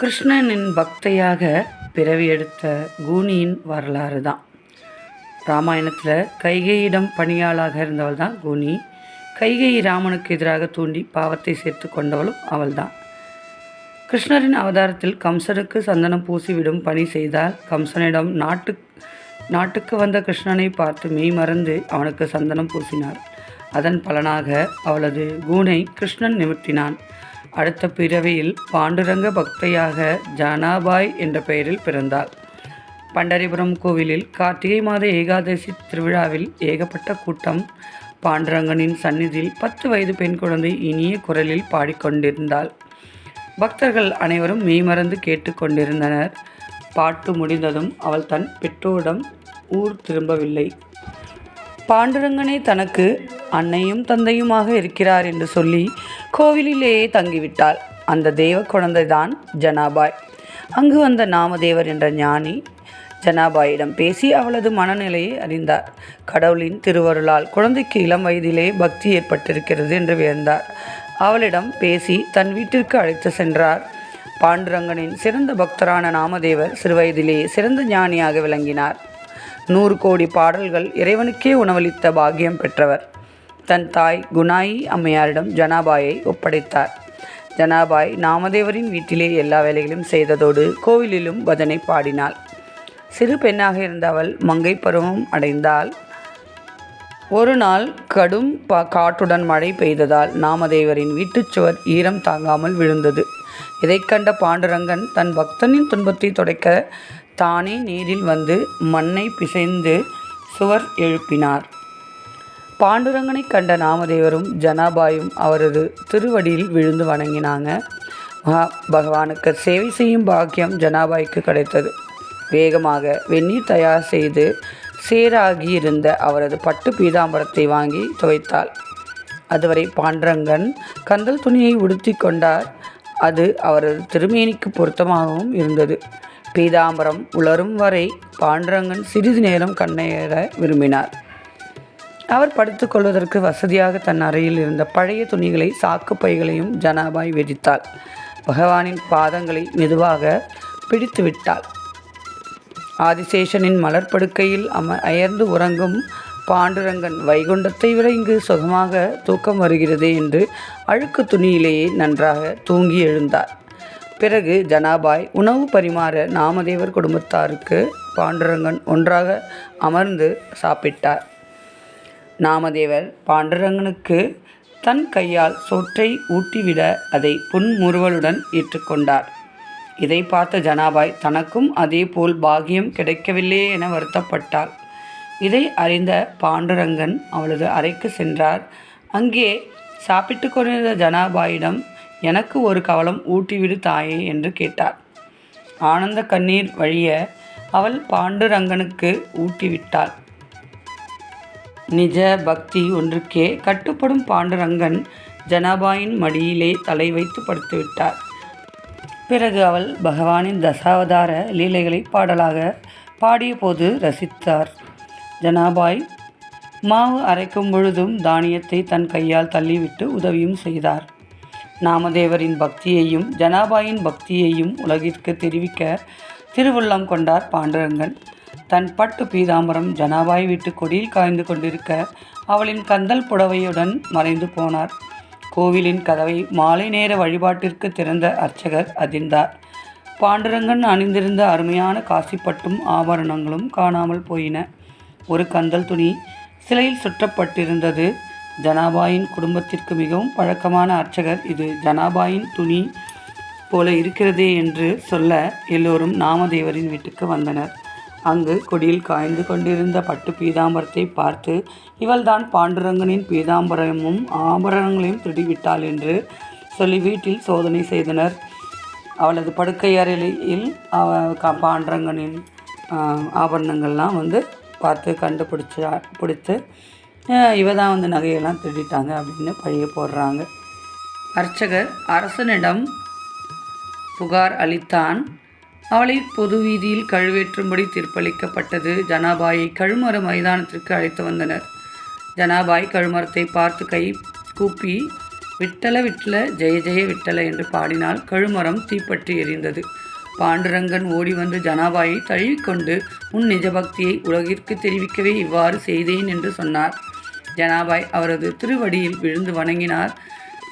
கிருஷ்ணனின் பக்தையாக பிறவி எடுத்த கூனியின் வரலாறு தான். ராமாயணத்தில் கைகையிடம் பணியாளாக இருந்தவள் தான் கூனி. கைகை ராமனுக்கு எதிராக தூண்டி பாவத்தை சேர்த்து கொண்டவளும் அவள்தான் கிருஷ்ணரின் அவதாரத்தில் கம்சனுக்கு சந்தனம் பூசிவிடும் பணி செய்தால் கம்சனிடம் நாட்டு நாட்டுக்கு வந்த கிருஷ்ணனை பார்த்து மெய் மறந்து அவனுக்கு சந்தனம் பூசினார். அதன் பலனாக அவளது கூனை கிருஷ்ணன் நிமிர்த்தினான். அடுத்த பிறவியில் பாண்டுரங்க பக்தையாக ஜானாபாய் என்ற பெயரில் பிறந்தாள் பண்டரிபுரம் கோவிலில் கார்த்திகை மாத ஏகாதசி திருவிழாவில் ஏகப்பட்ட கூட்டம் பாண்டுரங்கனின் சந்நிதியில் பத்து வயது பெண் குழந்தை இனிய குரலில் பாடிக்கொண்டிருந்தாள். பக்தர்கள் அனைவரும் மெய்மறந்து கேட்டுக்கொண்டிருந்தனர். பாட்டு முடிந்ததும் அவள் தன் பெற்றோரிடம் ஊர் திரும்பவில்லை. பாண்டுரங்கனே தனக்கு அன்னையும் தந்தையுமாக இருக்கிறார் என்று சொல்லி கோவிலிலேயே தங்கிவிட்டாள். அந்த தேவ குழந்தைதான் ஜனாபாய். அங்கு வந்த நாமதேவர் என்ற ஞானி ஜனாபாயிடம் பேசி அவளது மனநிலையை அறிந்தார். கடவுளின் திருவருளால் குழந்தைக்கு இளம் வயதிலே பக்தி ஏற்பட்டிருக்கிறது என்று வியந்தார். அவளிடம் பேசி தன் வீட்டிற்கு அழைத்து சென்றார். பாண்டுரங்கனின் சிறந்த பக்தரான நாமதேவர் சிறுவயதிலேயே சிறந்த ஞானியாக விளங்கினார். நூறு கோடி பாடல்கள் இறைவனுக்கே உணவளித்த பாக்கியம் பெற்றவர். தன் தாய் குணாயி அம்மையாரிடம் ஜனாபாயை ஒப்படைத்தார். ஜனாபாய் நாமதேவரின் வீட்டிலே எல்லா வேலைகளையும் செய்ததோடு கோவிலிலும் பஜனை பாடினாள். சிறு பெண்ணாக இருந்த அவள் மங்கை பருவம் அடைந்தால் ஒரு நாள் கடும் ப காட்டுடன் மழை பெய்ததால் நாமதேவரின் வீட்டுச் சுவர் ஈரம் தாங்காமல் விழுந்தது. இதைக் கண்ட பாண்டுரங்கன் தன் பக்தனின் துன்பத்தை துடைக்க தானே நீரில் வந்து மண்ணை பிசைந்து சுவர் எழுப்பினார். பாண்டுரங்கனை கண்ட நாமதேவரும் ஜனாபாயும் அவரது திருவடியில் விழுந்து வணங்கினாங்க. மகா பகவானுக்கு சேவை செய்யும் பாக்கியம் ஜனாபாய்க்கு கிடைத்தது. வேகமாக வெந்நீர் தயார் செய்து சேராகி இருந்த அவரது பட்டு பீதாம்பரத்தை வாங்கி துவைத்தாள். அதுவரை பாண்டரங்கன் கந்தல் துணியை உடுத்தி கொண்டார். அது அவரது திருமேனிக்கு பொருத்தமாகவும் இருந்தது. பீதாம்பரம் உலரும் வரை பாண்டரங்கன் சிறிது நேரம் கண்ணேற விரும்பினார். அவர் படுத்துக்கொள்வதற்கு வசதியாக தன் அறையில் இருந்த பழைய துணிகளை சாக்கு பைகளையும் ஜனாபாய் விரித்தாள் பகவானின் பாதங்களை மெதுவாக பிடித்து விட்டாள். ஆதிசேஷனின் மலர்படுக்கையில் அம அயர்ந்து உறங்கும் பாண்டுரங்கன் வைகுண்டத்தை விட இங்கு சுகமாக தூக்கம் வருகிறது என்று அழுக்கு துணியிலேயே நன்றாக தூங்கி எழுந்தார் பிறகு ஜனாபாய் உணவு பரிமாற நாமதேவர் குடும்பத்தாருக்கு பாண்டுரங்கன் ஒன்றாக அமர்ந்து சாப்பிட்டார். நாமதேவர் பாண்டுரங்கனுக்கு தன் கையால் சோற்றை ஊட்டிவிட அதை புன்முறுவலுடன் ஏற்றுக்கொண்டார். இதை பார்த்த ஜனாபாய் தனக்கும் அதேபோல் பாகியம் கிடைக்கவில்லையே என வருத்தப்பட்டாள். இதை அறிந்த பாண்டுரங்கன் அவளது அறைக்கு சென்றார். அங்கே சாப்பிட்டு கொண்டிருந்த ஜனாபாயிடம் எனக்கு ஒரு கவலம் ஊட்டிவிடு தாயே என்று கேட்டார். ஆனந்த கண்ணீர் வழிய அவள் பாண்டுரங்கனுக்கு ஊட்டிவிட்டாள். நிஜ பக்தி ஒன்றுக்கே கட்டுப்படும் பாண்டுரங்கன் ஜனாபாயின் மடியிலே தலை வைத்து படுத்துவிட்டார். பிறகு அவள் பகவானின் தசாவதார லீலைகளை பாடலாக பாடியபோது ரசித்தார். ஜனாபாய் மாவு அரைக்கும் பொழுதும் தானியத்தை தன் கையால் தள்ளிவிட்டு உதவியும் செய்தார். நாமதேவரின் பக்தியையும் ஜனாபாயின் பக்தியையும் உலகிற்கு தெரிவிக்க திருவுள்ளம் கொண்டார் பாண்டுரங்கன். தன் பட்டு பீதாம்பரம் ஜனாபாய் வீட்டு கொடியில் காய்ந்து கொண்டிருக்க அவளின் கந்தல் புடவையுடன் மறைந்து போனார். கோவிலின் கதவை மாலை நேர வழிபாட்டிற்கு திறந்த அர்ச்சகர் அதிர்ந்தார். பாண்டுரங்கன் அணிந்திருந்த அருமையான காசிப்பட்டும் ஆபரணங்களும் காணாமல் போயின. ஒரு கந்தல் துணி சிலையில் சுற்றப்பட்டிருந்தது. ஜனாபாயின் குடும்பத்திற்கு மிகவும் பழக்கமான அர்ச்சகர் இது. ஜனாபாயின் துணி போல இருக்கிறதே என்று சொல்ல எல்லோரும் நாமதேவரின் வீட்டுக்கு வந்தனர். அங்கு கொடியில் காய்ந்து கொண்டிருந்த பட்டு பீதாம்பரத்தை பார்த்து இவள்தான் பாண்டுரங்கனின் பீதாம்பரமும் ஆபரணங்களையும் திருடிவிட்டாள் என்று சொல்லி வீட்டில் சோதனை செய்தனர். அவளது படுக்கை அறையில் அவ ஆபரணங்கள்லாம் வந்து பார்த்து கண்டுபிடிச்சா பிடித்து இவ தான் வந்து நகையெல்லாம் திருடிட்டாங்க அப்படின்னு பழிய போடுறாங்க. அர்ச்சகர் அரசனிடம் புகார் அளித்தான். அவளை பொது வீதியில் கழுவேற்றும்படி தீர்ப்பளிக்கப்பட்டது. ஜனாபாயை கழுமர மைதானத்திற்கு அழைத்து வந்தனர். ஜனாபாய் கழுமரத்தை பார்த்து கை கூப்பி விட்டல விட்டல ஜெய ஜெய விட்டல என்று பாடினால் கழுமரம் தீப்பற்றி எரிந்தது. பாண்டுரங்கன் ஓடி வந்து ஜனாபாயை தழுவிக்கொண்டு உன் நிஜபக்தியை உலகிற்கு தெரிவிக்கவே இவ்வாறு செய்தேன் என்று சொன்னார். ஜனாபாய் அவரது திருவடியில் விழுந்து வணங்கினார்.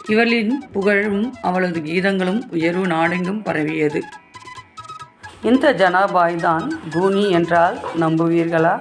இவளின் புகழும் அவளது கீதங்களும் உயர்வு நாடெங்கும் பரவியது. இந்த ஜனாபாய் தான் கூனி என்றால் நம்புவீர்களா?